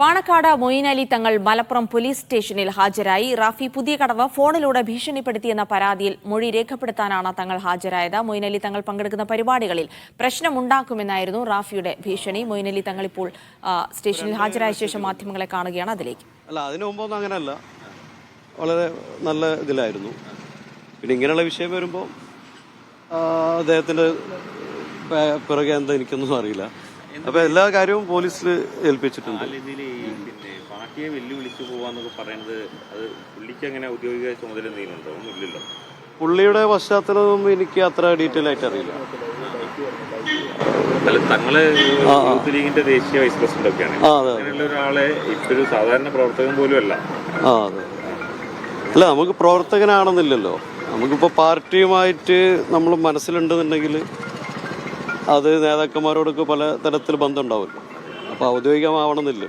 പാണക്കാട് മൊയ്ൻ തങ്ങൾ Malappuram police സ്റ്റേഷനിൽ ഹാജരായി. റാഫി പുതിയ കടവ് ഫോണിലൂടെ ഭീഷണിപ്പെടുത്തിയെന്ന പരാതിയിൽ മൊഴി രേഖപ്പെടുത്താനാണ് തങ്ങൾ ഹാജരായത്. മൊയ്ൻ തങ്ങൾ പങ്കെടുക്കുന്ന പരിപാടികളിൽ പ്രശ്നമുണ്ടാക്കുമെന്നായിരുന്നു റാഫിയുടെ ഭീഷണി. മൊയ്ൻ തങ്ങൾ ഇപ്പോൾ സ്റ്റേഷനിൽ ഹാജരായ ശേഷം മാധ്യമങ്ങളെ കാണുകയാണ് അതിലേക്ക്. അല്ല അതിനു മുമ്പൊന്നും അങ്ങനെയല്ല. വളരെ നല്ല ഇതിലായിരുന്നു. പിന്നെ ഇങ്ങനെയുള്ള വിഷയം വരുമ്പോൾ അദ്ദേഹത്തിന്റെ പിറകെ എന്താ എനിക്കൊന്നും അറിയില്ല. അപ്പൊ എല്ലാ കാര്യവും പോലീസിൽ ഏൽപ്പിച്ചിട്ടുണ്ട്. പിന്നെ പാർട്ടിയെ വെല്ലുവിളിച്ചു പോവാന്നൊക്കെ പറയുന്നത് അത് പുള്ളിക്ക് അങ്ങനെ ഔദ്യോഗിക ചുമതല എന്തെങ്കിലും ഒന്നുമില്ലല്ലോ പുള്ളിയുടെ പശ്ചാത്തലമൊന്നും എനിക്ക് അത്ര ഡീറ്റെയിൽ ആയിട്ട് അറിയില്ല. അല്ല തങ്ങൾ യൂത്ത് ലീഗിന്റെ ദേശീയ വൈസ് പ്രസിഡന്റ് ഒക്കെയാണ് അങ്ങനെയുള്ള ഒരാളെ ഇപ്പൊരു സാധാരണ പ്രവർത്തകൻ പോലും അല്ല ആ അതെ. അല്ല നമുക്ക് പ്രവർത്തകനാണെന്നില്ലല്ലോ. നമുക്കിപ്പോൾ പാർട്ടിയുമായിട്ട് നമ്മൾ മനസ്സിലുണ്ടെന്നുണ്ടെങ്കിൽ അത് നേതാക്കന്മാരോടൊക്കെ പല തരത്തിൽ ബന്ധമുണ്ടാവുമല്ലോ അപ്പോൾ ഔദ്യോഗികമാവണമെന്നില്ല.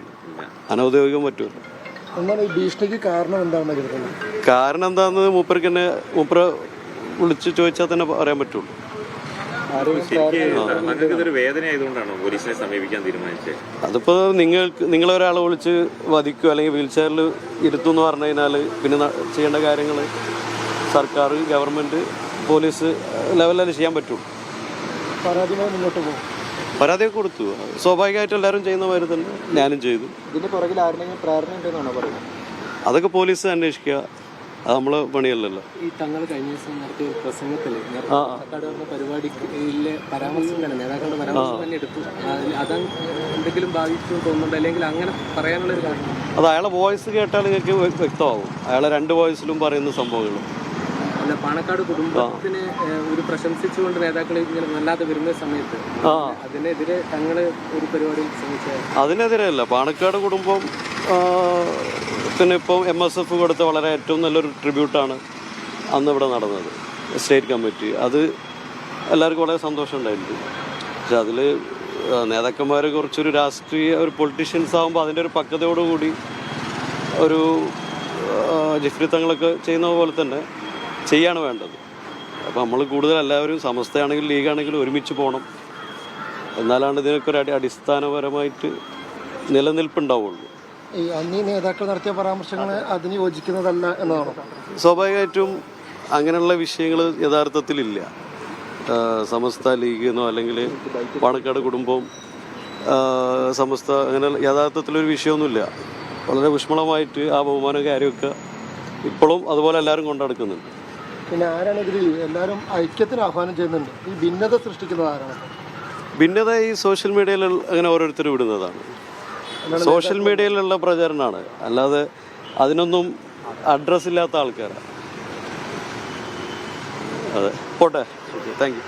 അനൗദ്യോഗികം പറ്റുമല്ലോ കാരണം എന്താണെന്ന് എന്താണെന്ന് മൂപ്പർക്ക് തന്നെ മൂപ്പര വിളിച്ച് ചോദിച്ചാൽ തന്നെ പറയാൻ പറ്റുള്ളൂ. അതിപ്പോ നിങ്ങൾക്ക് നിങ്ങളൊരാളെ വിളിച്ച് വധിക്കുക അല്ലെങ്കിൽ വീൽ ചെയറിൽ ഇരുത്തും എന്ന് പറഞ്ഞു കഴിഞ്ഞാൽ പിന്നെ ചെയ്യേണ്ട കാര്യങ്ങൾ സർക്കാർ ഗവൺമെന്റ് പോലീസ് ലെവലിൽ ചെയ്യാൻ പറ്റുള്ളൂ. പരാതിയുമായി മുന്നോട്ട് പോകും. പരാതിയൊക്കെ കൊടുത്തു. സ്വാഭാവികമായിട്ട് എല്ലാവരും ചെയ്യുന്ന മാതിരി തന്നെ ഞാനും ചെയ്തു. ഇതിന്റെ പുറകിൽ ആരുടെങ്കിലും പ്രേരണ ഉണ്ടെന്നാണോ പറയുന്നത്? അതൊക്കെ പോലീസ് അന്വേഷിക്കുക. അത് നമ്മളെ പണിയല്ലല്ലോ. ഈ തങ്ങൾ കഴിഞ്ഞ ദിവസം നടത്തിയ ഒരു പ്രസംഗത്തിൽ പരിപാടിയിലെ പരാമർശം തന്നെ നേതാക്കളുടെ പരാമർശം തന്നെ എടുത്തു. അത് എന്തെങ്കിലും ബാധിച്ചു തോന്നുന്നുണ്ട്? അല്ലെങ്കിൽ അങ്ങനെ പറയാനുള്ള ഒരു കാരണം അത് അയാളെ വോയിസ് കേട്ടാൽ നിങ്ങൾക്ക് വ്യക്തമാകും. വ്യക്തമാവും അയാളെ രണ്ട് വോയിസിലും പറയുന്ന സംഭവങ്ങൾ അല്ല പാണക്കാട് കുടുംബത്തിന് ഒരു പ്രശംസിച്ചുകൊണ്ട് നേതാക്കൾ ഇങ്ങനെ വല്ലാതെ വരുന്ന സമയത്ത് അതിനെതിരെ തങ്ങൾ ഒരു പരിപാടി അതിനെതിരെ അല്ല പാണക്കാട് കുടുംബം പിന്നെ ഇപ്പം എം എസ് എഫ് കൊടുത്ത വളരെ ഏറ്റവും നല്ലൊരു ട്രിബ്യൂട്ടാണ് അന്ന് ഇവിടെ നടന്നത് സ്റ്റേറ്റ് കമ്മിറ്റി. അത് എല്ലാവർക്കും വളരെ സന്തോഷമുണ്ടായിരുന്നു പക്ഷെ അതിൽ നേതാക്കന്മാർ കുറച്ചൊരു രാഷ്ട്രീയ ഒരു പൊളിറ്റീഷ്യൻസ് ആകുമ്പോൾ അതിന്റെ ഒരു പക്വതയോടുകൂടി ഒരു ജിഫ്രിത്തങ്ങളൊക്കെ ജിഫ്രി തങ്ങളൊക്കെ ചെയ്യുന്ന പോലെ തന്നെ ചെയ്യാണ് വേണ്ടത്. അപ്പോൾ നമ്മൾ കൂടുതൽ എല്ലാവരും സമസ്തയാണെങ്കിലും ലീഗാണെങ്കിലും ഒരുമിച്ച് പോകണം എന്നാലാണ് ഇതിനൊക്കെ ഒരു അടി അടിസ്ഥാനപരമായിട്ട് നിലനിൽപ്പുണ്ടാവുള്ളൂ. ഈ നേതാക്കൾ നടത്തിയ പരാമർശങ്ങൾ അതിന് യോജിക്കുന്നതല്ല എന്നാണ്? സ്വാഭാവികമായിട്ടും അങ്ങനെയുള്ള വിഷയങ്ങൾ യഥാർത്ഥത്തിലില്ല. സമസ്ത ലീഗ് എന്നോ അല്ലെങ്കിൽ പാണക്കാട് കുടുംബം സമസ്ത അങ്ങനെ യഥാർത്ഥത്തിലൊരു വിഷയമൊന്നുമില്ല. വളരെ ഊഷ്മളമായിട്ട് ആ ബഹുമാനം കാര്യമൊക്കെ ഇപ്പോഴും അതുപോലെ എല്ലാവരും കൊണ്ടു നടക്കുന്നുണ്ട്. പിന്നെ ആരാണ് ഇതിൽ എല്ലാവരും ഐക്യത്തിന് ആഹ്വാനം ചെയ്യുന്നുണ്ട്? ഈ ഭിന്നത സൃഷ്ടിക്കുന്നത് ആരാണ്? ഭിന്നത ഈ സോഷ്യൽ മീഡിയയിൽ അങ്ങനെ ഓരോരുത്തർ വിടുന്നതാണ്. സോഷ്യൽ മീഡിയയിലുള്ള പ്രചാരണമാണ് അല്ലാതെ അതിനൊന്നും അഡ്രസ്സില്ലാത്ത ആൾക്കാരാണ് അതെ. പോട്ടെ. Thank you